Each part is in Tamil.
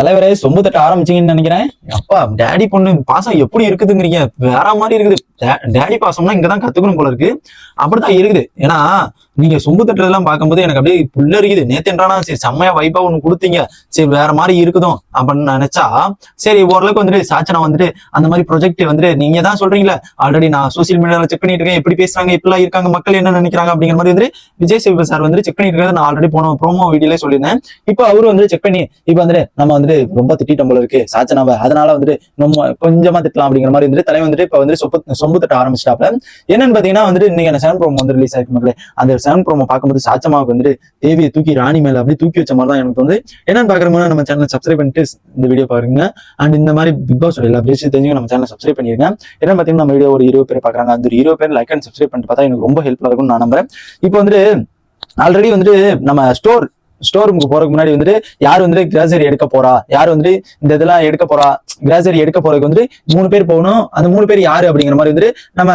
தலைவரே சொம்பு தட்ட நினைக்கிறேன். அப்பா டேடி பொண்ணு பாசம் எப்படி இருக்குதுங்கிறீங்க. வேற மாதிரி இருக்குது. டேடி பாசம்னா இங்கதான் கத்துக்கணும் போல இருக்கு. அப்படித்தான் இருக்குது. ஏன்னா நீங்க சொம்பு தட்டுறதெல்லாம் பார்க்கும்போது எனக்கு அப்படியே புள்ள இருக்குது சரி செம்மையா வைப்பா ஒண்ணு கொடுத்தீங்க. சரி வேற மாதிரி இருக்குதும் அப்படின்னு நினைச்சா சரி ஓரளவுக்கு வந்துட்டு சாச்சனா வந்துட்டு அந்த மாதிரி ப்ரொஜெக்ட் வந்துட்டு நீங்க தான் சொல்றீங்களா ஆல்ரெடி நான் சோசியல் மீடியால செக் பண்ணிட்டு இருக்கேன். எப்படி பேசுறாங்க இப்படிலாம் இருக்காங்க மக்கள் என்ன நினைக்கிறாங்க அப்படிங்கிற மாதிரி வந்து விஜய் சேவி சார் வந்து செக் பண்ணிட்டு இருக்கிறத நான் ஆல்ரெடி போன ப்ரோமோ வீடியோல சொல்லியிருந்தேன். இப்போ அவரு வந்து செக் பண்ணி இப்போ வந்துட்டு நம்ம வந்துட்டு ரொம்ப திட்டிட்டோம் போல இருக்கு சாச்சனாவை. அதனால வந்துட்டு நம்ம கொஞ்சமா திட்டலாம் அப்படிங்கிற மாதிரி வந்துட்டு தலை வந்துட்டு இப்போ வந்து சொப்பு சொம்பு தட்ட ஆரம்பிச்சிட்டாப்ல என்னன்னு பாத்தீங்கன்னா வந்துட்டு இன்னைக்கு அந்த செவன் ப்ரோமோ வந்து ரிலீஸ் ஆயிருக்கு மக்களே. அந்த செவன் ப்ரோமோ பார்க்கும்போது சாச்சமாவுக்கு வந்துட்டு தேவியை தூக்கி ராணி மேல அப்படியே தூக்கி வச்ச மாதிரி தான் எனக்கு தோணுது. என்னன்னு பாக்குறோம்னா நம்ம சேனலை சப்ஸ்கிரைப் பண்ணிட்டு இந்த வீடியோ பாருங்க. அண்ட் இந்த மாதிரி பிக் பாஸ் எல்லா பேசி தெரிஞ்சுங்க நம்ம சேனல் சப்ஸ்கிரைப் பண்ணிருங்க. என்ன பாத்தீங்கன்னா நம்ம வீடியோ ஒரு இருபது பேர் பாக்குறாங்க. அந்த ஒரு இருபது பேர் லைக் அண்ட் சப்ஸ்கிரைப் பண்ணிட்டு பார்த்தா எனக்கு ரொம்ப ஹெல்ப்ஃபுல்லா இருக்கும்னு நான் நம்புறேன். இப்போ வந்துட்டு ஆல்ரெடி வந்துட்டு நம்ம ஸ்டோர் ஸ்டோர் ரூமுக்கு போறதுக்கு முன்னாடி வந்துட்டு யார் வந்துட்டு கிராசரி எடுக்க போறா? யார் வந்து இந்த இதெல்லாம் எடுக்க போறா? கிராசரி எடுக்க போறதுக்கு வந்து மூணு பேர் போகணும். அந்த மூணு பேர் யாரு அப்படிங்கிற மாதிரி வந்துட்டு நம்ம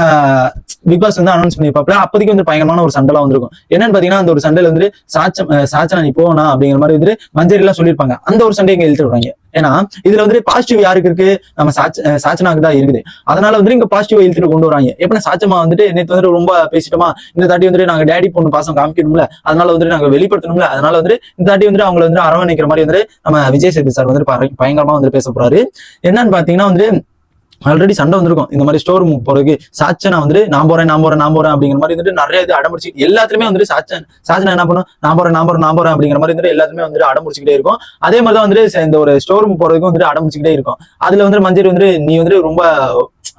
பிக் பாஸ் வந்து அனௌன்ஸ் பண்ணியிருப்பாப்ல அப்போதைக்கு வந்து பயங்கரமான ஒரு சண்டைலாம் வந்திருக்கும். என்னன்னு பாத்தீங்கன்னா அந்த ஒரு சண்டையில வந்து சாச்சம் சாச்சனா நீ போனா அப்படிங்கிற மாதிரி வந்துட்டு மஞ்சரி எல்லாம் சொல்லியிருப்பாங்க. அந்த ஒரு சண்டை இங்க இழுத்து விடுறாங்க ஏன்னா இதுல வந்து பாசிட்டிவ் யாருக்கு இருக்கு? நம்ம சாச்ச சாச்சனாக்கு தான் இருக்குது. அதனால வந்து இங்க பாசிட்டிவ் இழுத்துட்டு கொண்டு வராங்க. எப்படின்னா சாச்சமா வந்துட்டு நேற்று வந்துட்டு ரொம்ப பேசிட்டோமா? இந்த தாட்டி வந்துட்டு நாங்க டேடி பொண்ணு பாசம் காமிக்கணும்ல. அதனால வந்துட்டு நாங்க வெளிப்படுத்தணும்ல. அதனால வந்து இந்த தாட்டி வந்துட்டு அவங்களை வந்து அரவணைக்கிற மாதிரி வந்து நம்ம விஜய் சேது சார் வந்து பயங்கரமா வந்து பேச போறாரு. என்னன்னு பாத்தீங்கன்னா வந்து ஆல்ரெடி சண்டை வந்திருக்கும். இந்த மாதிரி ஸ்டோர் ரூம் போறதுக்கு சாச்சனா வந்துட்டு நான் போறேன் நான் போறேன் நான் போறேன் அப்படிங்கிற மாதிரி வந்துட்டு நிறைய இது அடம்பிடிச்சு எல்லாத்துலயுமே வந்துட்டு சாச்சன் சாச்சனா என்ன பண்ணும்? நான் போறேன் நான் போறேன் நான் போறேன் அப்படிங்கிற மாதிரி வந்துட்டு எல்லாத்துமே வந்துட்டு அடம்பிடிச்சிக்கிட்டே இருக்கும். அதே மாதிரி தான் வந்துட்டு இந்த ஒரு ஸ்டோர் ரூம் போறதுக்கும் வந்துட்டு அடம்பிடிச்சிக்கிட்டே இருக்கும். அதுல வந்து மஞ்சள் வந்துட்டு நீ வந்துட்டு ரொம்ப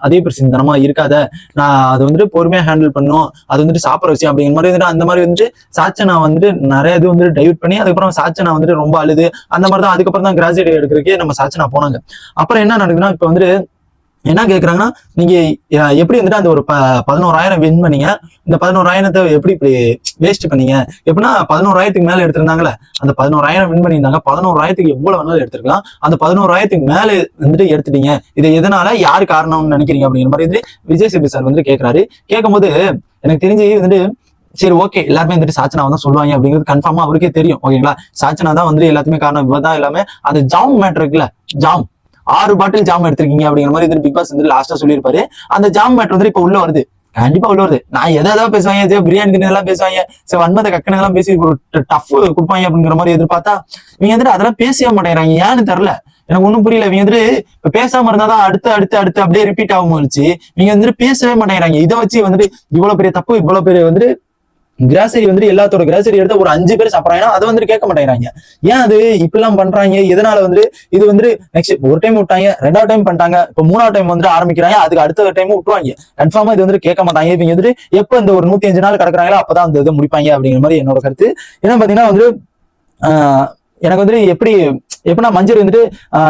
அதே பிரசிந்தனமா இருக்காத. நான் அது வந்துட்டு பொறுமையா ஹேண்டில் பண்ணும். அது வந்துட்டு சாப்பிட்ற விஷயம் அப்படிங்கிற மாதிரி வந்துட்டு அந்த மாதிரி வந்துட்டு சாச்சனா வந்துட்டு நிறைய இது வந்துட்டு டைவர்ட் பண்ணி அதுக்கப்புறம் சாச்சனா வந்துட்டு ரொம்ப அழுது. அந்த மாதிரி தான் அதுக்கப்புறம் தான் கிராஜுவேட் எடுக்கிறதுக்கே நம்ம சாச்சனா போனாங்க. அப்புறம் என்ன நடக்குதுன்னா இப்போ வந்துட்டு என்ன கேட்குறாங்கன்னா நீங்க எப்படி வந்துட்டு அந்த ஒரு ப பதினோராயிரம் வின் பண்ணீங்க? இந்த பதினோராயிரத்தை எப்படி இப்படி வேஸ்ட் பண்ணீங்க? எப்படின்னா பதினோராயிரத்துக்கு மேலே எடுத்திருந்தாங்களே அந்த பதினோராயிரம் வின் பண்ணியிருந்தாங்க. பதினோராயிரத்துக்கு எவ்வளவு வேணாலும் எடுத்திருக்கலாம். அந்த பதினோராயிரத்துக்கு மேலே வந்துட்டு எடுத்துட்டீங்க. இது எதனால யார் காரணம்னு நினைக்கிறீங்க அப்படிங்கிற மாதிரி வந்து விஜய் சிபி சார் வந்து கேட்கிறாரு கேட்கும்போது எனக்கு தெரிஞ்சு வந்துட்டு சரி ஓகே எல்லாருமே வந்துட்டு சாச்சனா தான் சொல்லுவாங்க அப்படிங்கிறது கன்ஃபார்மா அவருக்கே தெரியும். ஓகேங்களா சாச்சனா தான் வந்துட்டு எல்லாத்துமே காரணம். இவ தான் எல்லாமே. அந்த ஜாம் மேட்டர் இருக்குல்ல ஜாம். ஆறு பாட்டில் ஜாம் எடுத்திருக்கீங்க அப்படிங்கிற மாதிரி வந்து பிக் பாஸ் வந்து லாஸ்டா சொல்லியிருப்பாரு. அந்த ஜாம் மேட்டர் வந்து இப்ப உள்ள வருது. கண்டிப்பா உள்ள வருது. நான் எதை எதாவது பேசுவாங்க? பிரியாணி தின்னதெல்லாம் பேசுவாங்க. சரி வன்மத்தை கக்கனெல்லாம் பேசி ஒரு டஃப் கொடுப்பாங்க அப்படிங்கிற மாதிரி எதிர்பார்த்தா நீங்க வந்துட்டு அதெல்லாம் பேசவே மாட்டேங்கிறாங்க. ஏன்னு தெரியல. எனக்கு ஒண்ணும் புரியல. இவங்க வந்துட்டு இப்ப பேசாம இருந்தாதான் அடுத்து அடுத்து அடுத்து அப்படியே ரிப்பீட் ஆகும் போச்சு நீங்க வந்துட்டு பேசவே மாட்டேங்கிறாங்க. இதை வச்சு வந்துட்டு இவ்வளவு பெரிய தப்பு இவ்வளவு பெரிய வந்துட்டு கிராசரி வந்துட்டு எல்லாத்தோட கிராசரி எடுத்து ஒரு அஞ்சு பேர் சாப்பிட்றாங்கன்னா அதை வந்துட்டு கேட்க மாட்டேங்கிறாங்க. ஏன் அது இப்படிலாம் பண்றாங்க? எதனால வந்துட்டு இது வந்து நெக்ஸ்ட் ஒரு டைம் விட்டாங்க ரெண்டாவது டைம் பண்ணிட்டாங்க இப்போ மூணாவது டைம் வந்துட்டு ஆரம்பிக்கிறாங்க அதுக்கு அடுத்த டைம் விட்டுருவாங்க. கன்ஃபார்மா இது வந்துட்டு கேட்க மாட்டாங்க. இவங்க வந்துட்டு எப்போ இந்த ஒரு நூத்தி அஞ்சு நாள் கிடக்குறாங்களோ அப்பதான் அந்த இதை முடிப்பாங்க அப்படிங்கிற மாதிரி என்னோட கருத்து. ஏன்னா பாத்தீங்கன்னா வந்து எனக்கு வந்துட்டு எப்படி எப்படின்னா மஞ்சள் வந்துட்டு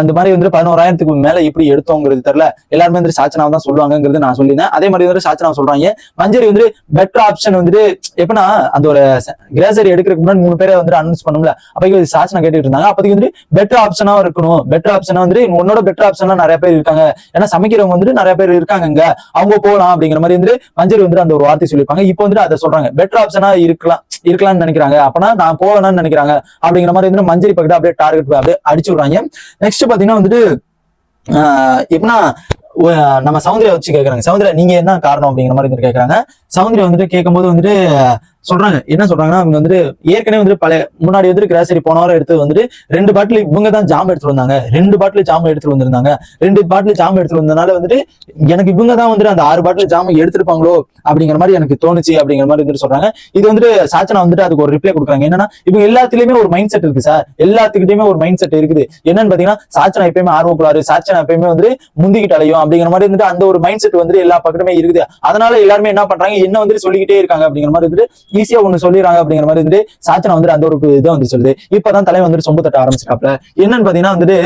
இந்த மாதிரி வந்துட்டு பதினோராயிரத்துக்கு மேல எப்படி எடுத்தோங்கிறது தெரியல. எல்லாருமே வந்துட்டு சாச்சனாவை தான் சொல்லுவாங்கிறது நான் சொல்லியிருந்தேன். அதே மாதிரி வந்துட்டு சாச்சனாவை சொல்றாங்க. மஞ்சள் வந்துட்டு பெட்டர் ஆப்ஷன் வந்துட்டு எப்படின்னா அந்த ஒரு கிரேசரி எடுக்கிறதுக்கு முன்னாடி மூணு பேரை வந்துட்டு அனௌன்ஸ் பண்ணும்ல. அப்போ சாச்சனா கேட்டுட்டு இருந்தாங்க. அப்போதைக்கு வந்துட்டு பெட்டர் ஆப்ஷனா இருக்கணும். பெட்டர் ஆப்ஷனா வந்துட்டு உன்னோட பெட்டர் ஆப்ஷன்லாம் நிறைய பேர் இருக்காங்க. ஏன்னா சமைக்கிறவங்க வந்துட்டு நிறைய பேர் இருக்காங்க இங்க அவங்க போகலாம் அப்படிங்கிற மாதிரி வந்துட்டு மஞ்சள் வந்துட்டு அந்த ஒரு வார்த்தை சொல்லியிருப்பாங்க. இப்போ வந்துட்டு அதை சொல்றாங்க. பெட்டர் ஆப்ஷனா இருக்கலாம் இருக்கலாம்னு நினைக்கிறாங்க. அப்பனா நான் போவேணும்னு நினைக்கிறாங்க. அப்படிங்கிற மாதிரி வந்து மஞ்சள் பக்கத்து அப்படியே டார்கெட் அப்படியே அடிச்சு விடுறாங்க. நெக்ஸ்ட் பாத்தீங்கன்னா வந்துட்டு ஆஹ் எப்படின்னா நம்ம சவுந்தரியா வச்சு கேக்குறாங்க. சவுந்தரியா நீங்க என்ன காரணம் அப்படிங்கிற மாதிரி கேட்கறாங்க சவுந்தரியா வந்துட்டு கேட்கும்போது வந்துட்டு சொல்றாங்க. என்ன சொல்றாங்கன்னா அவங்க வந்துட்டு ஏற்கனவே வந்துட்டு பழைய முன்னாடி வந்துட்டு கிராசரி போன வாரம் எடுத்து வந்துட்டு ரெண்டு பாட்டில் இவங்க தான் ஜாம் எடுத்துட்டு வந்தாங்க. ரெண்டு பாட்டில் ஜாம் எடுத்துட்டு வந்திருந்தாங்க. ரெண்டு பாட்டில் ஜாம் எடுத்துட்டு வந்ததுனால வந்துட்டு எனக்கு இவங்க தான் வந்துட்டு அந்த ஆறு பாட்டில் ஜாம் எடுத்திருப்பாங்களோ அப்படிங்கிற மாதிரி எனக்கு தோணுச்சு அப்படிங்கிற மாதிரி வந்துட்டு சொல்றாங்க. இது வந்துட்டு சாச்சனா வந்துட்டு அதுக்கு ஒரு ரிப்ளை கொடுக்குறாங்க. என்னன்னா இவங்க எல்லாத்துலயுமே ஒரு மைண்ட் செட் இருக்கு சார். எல்லாத்துக்கிட்டயுமே ஒரு மைண்ட் செட் இருக்குது. என்னன்னு பாத்தீங்கன்னா சாச்சனா எப்பயுமே ஆர்வம் சாச்சனா எப்பயுமே வந்து முந்திக்கிட்டு அலையும் அப்படிங்கிற மாதிரி வந்துட்டு அந்த ஒரு மைண்ட் செட் வந்து எல்லா பக்கத்துமே இருக்குது. அதனால எல்லாருமே என்ன பண்றாங்க? என்ன வந்துட்டு சொல்லிக்கிட்டே இருக்காங்க அப்படிங்கிற மாதிரி வந்துட்டு ஈஸியா ஒண்ணு சொல்லிடுறாங்க அப்படிங்கிற மாதிரி வந்துட்டு சாச்சனா வந்துட்டு அந்த ஒரு இதை வந்து சொல்லுது. இப்பதான் தலைவன் வந்துட்டு சொம்பு தட்ட ஆரம்பிச்சிட்டாப்ல என்னன்னு பாத்தீங்கன்னா வந்துட்டு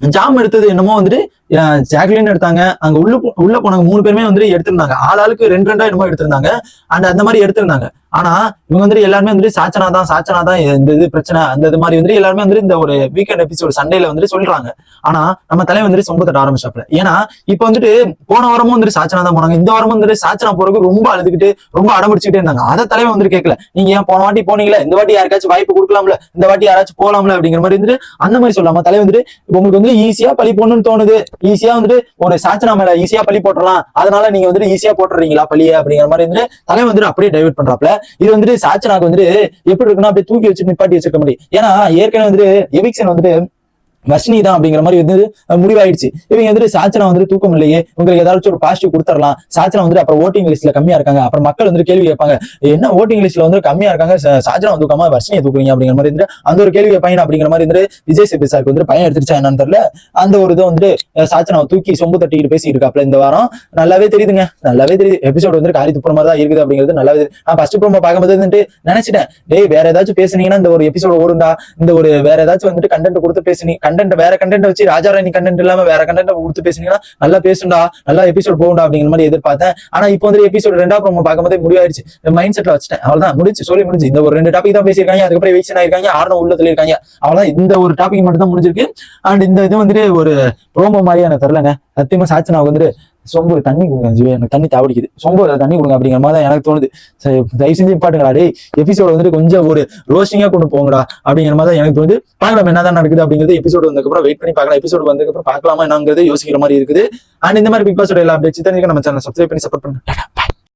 ஜாம் எடுத்தது என்னமோ வந்துட்டு ஜாக்லின் எடுத்தாங்க. அங்க உள்ள உள்ள போனவங்க மூணு பேருமே வந்துட்டு எடுத்திருந்தாங்க. ஆள் ஆளுக்கு ரெண்டு ரெண்டா என்னமோ எடுத்திருந்தாங்க. அண்ட் அந்த மாதிரி எடுத்திருந்தாங்க. ஆனா இவங்க வந்துட்டு எல்லாருமே வந்துட்டு சாச்சனா தான் சாச்சனா தான் இந்த இது பிரச்சனை அந்த இது மாதிரி வந்து எல்லாருமே வந்து இந்த ஒரு வீக்கெண்ட் எபிசோட் சண்டேல வந்துட்டு சொல்றாங்க. ஆனா நம்ம தலைவர் வந்துட்டு சொம்ப தட்ட ஆரம்பிச்சாப்ல ஏன்னா இப்ப வந்துட்டு போன வாரமும் வந்துட்டு சாச்சனா தான் போனாங்க. இந்த வாரமும் வந்துட்டு சாச்சனா போறதுக்கு ரொம்ப அழுதுகிட்டு ரொம்ப அடம்பிடிச்சுக்கிட்டே இருந்தாங்க. அதை தலைவர் வந்துட்டு கேட்கல. நீங்க ஏன் போன வாட்டி போனீங்களே? இந்த வாட்டி யாருக்காச்சும் வாய்ப்பு கொடுக்கலாம்ல? இந்த வாட்டி யாராச்சும் போலாம்ல? அப்படிங்கிற மாதிரி வந்துட்டு அந்த மாதிரி சொல்லாம தலைவர் வந்துட்டு உங்களுக்கு வந்து ஈஸியா பழி போடணும்னு தோணுது. ஈஸியா வந்துட்டு ஒரு சாச்சனா மேல ஈஸியா பள்ளி போட்டுறலாம். அதனால நீங்க வந்துட்டு ஈஸியா போட்டுறீங்களா பழிய அப்படிங்கிற மாதிரி வந்துட்டு தலை வந்துட்டு அப்படியே டைவர்ட் பண்றாப்ல. இது வந்துட்டு சாச்சனாக்கு வந்துட்டு எப்படி இருக்குன்னா அப்படியே தூக்கி வச்சு நிப்பாட்டி வச்சிருக்க முடியும். ஏன்னா ஏற்கனவே வந்துட்டு எவிக்சன் வந்துட்டு வர்ஷினி தான் அப்படிங்கிற மாதிரி வந்து முடிவாயிடுச்சு. இவங்க வந்துட்டு சாச்சனா வந்துட்டு தூக்கம் இல்லையே உங்களுக்கு ஏதாச்சும் ஒரு பாசிட்டிவ் கொடுத்துடலாம். சாச்சனா வந்துட்டு அப்புறம் ஓட்டிங் லிஸ்ட்ல கம்மியா இருக்காங்க. அப்புறம் மக்கள் வந்து கேள்வி கேட்பாங்க என்ன ஓட்டிங் லிஸ்ட்ல வந்து கம்மியா இருக்காங்க? சாச்சனா தூக்காம வர்ஷினியை தூக்குறீங்க? அப்படிங்கிற மாதிரி இருந்து அந்த ஒரு கேள்வி பையன் அப்படிங்கிற மாதிரி இருந்து விஜய் சேபி சாருக்கு வந்து பையன் எடுத்துருச்சா என்னன்னு தெரியல. அந்த ஒரு இதை வந்துட்டு அஹ், சாச்சனாவை தூக்கி சொம்பு தட்டிக்கிட்டு பேசிட்டு இருக்காப்ல இந்த வாரம். நல்லாவே தெரியுதுங்க நல்லாவே தெரியுது. எபிசோட் வந்து காரி துப்புற மாதிரி தான் இருக்குது அப்படிங்கிறது நல்லாவே தெரியுது. நான் ஃபர்ஸ்ட் ப்ரோமோ பார்க்கும்போது வந்துட்டு நினைச்சிட்டேன் டேய் வேற ஏதாச்சும் பேசுனீங்கன்னா இந்த ஒரு எபிசோட ஓடுண்டா இந்த ஒரு வேற ஏதாச்சும் வந்துட்டு கண்டென்ட் கொடுத்து பேசுனீங்க கண்டென்ட் வேற கண்டென்ட் வச்சு ராஜாராணி கண்டென்ட் இல்லாம வேற கண்டென்ட் கொடுத்து பேசுனீங்கன்னா நல்லா பேசுண்டா நல்லா எபிசோட் போகும்டா அப்படிங்கிற மாதிரி எதிர்பார்த்தேன். ஆனா இப்போ வந்து எபிசோட் ரெண்டா ப்ரோமோ பார்க்கும்போது முடிவாயிருச்சு மைண்ட் செட்ல வச்சுட்டேன். அவ்வளவுதான். முடிச்சு சொல்லி முடிஞ்சு. இந்த ஒரு ரெண்டு டாபிக் தான் பேசியிருக்காங்க. அதுக்கப்புறம் வெயிட் ஆயிருக்காங்க? ஆரணம் உள்ள சொல்லியிருக்காங்க அவ்வளவுதான். இந்த ஒரு டாபிக் மட்டும் தான் முடிஞ்சிருக்கு. அண்ட் இந்த இது வந்துட்டு ஒரு ப்ரோமோ மாதிரியான எனக்கு தெரிலங்க சத்தியமா சாட்சி நான் வந்துட்டு சொம்பு தண்ணி கொடுங்க ஜீவா. எனக்கு தண்ணி தாவடிக்குது. சொம்பு தண்ணி கொடுங்க அப்படிங்கிற மாதிரி தான் எனக்கு தோணுது. சரி, தயவு செஞ்சு பாட்டுங்களா டே எபிசோட் வந்துட்டு கொஞ்சம் ஒரு ரோஸ்டிங்காக கொண்டு போங்கடா அப்படிங்கிற மாதிரி தான் எனக்கு தோணுது. பார்க்கலாம் என்னதான் நடக்குது அப்படிங்கிறது எபிசோட் வந்ததுக்கப்புறம் வெயிட் பண்ணி பார்க்கலாம். எபிசோட் வந்ததுக்கப்புறம் பார்க்கலாமா என்னங்கிறது யோசிக்கிற மாதிரி இருக்குது. அண்ட் இந்த மாதிரி பிக் பாஸோட எல்லா அப்டேட்ஸ் தான் நம்ம சேனல் சப்ஸ்கிரைப் பண்ணி சப்போர்ட் பண்ணுங்க.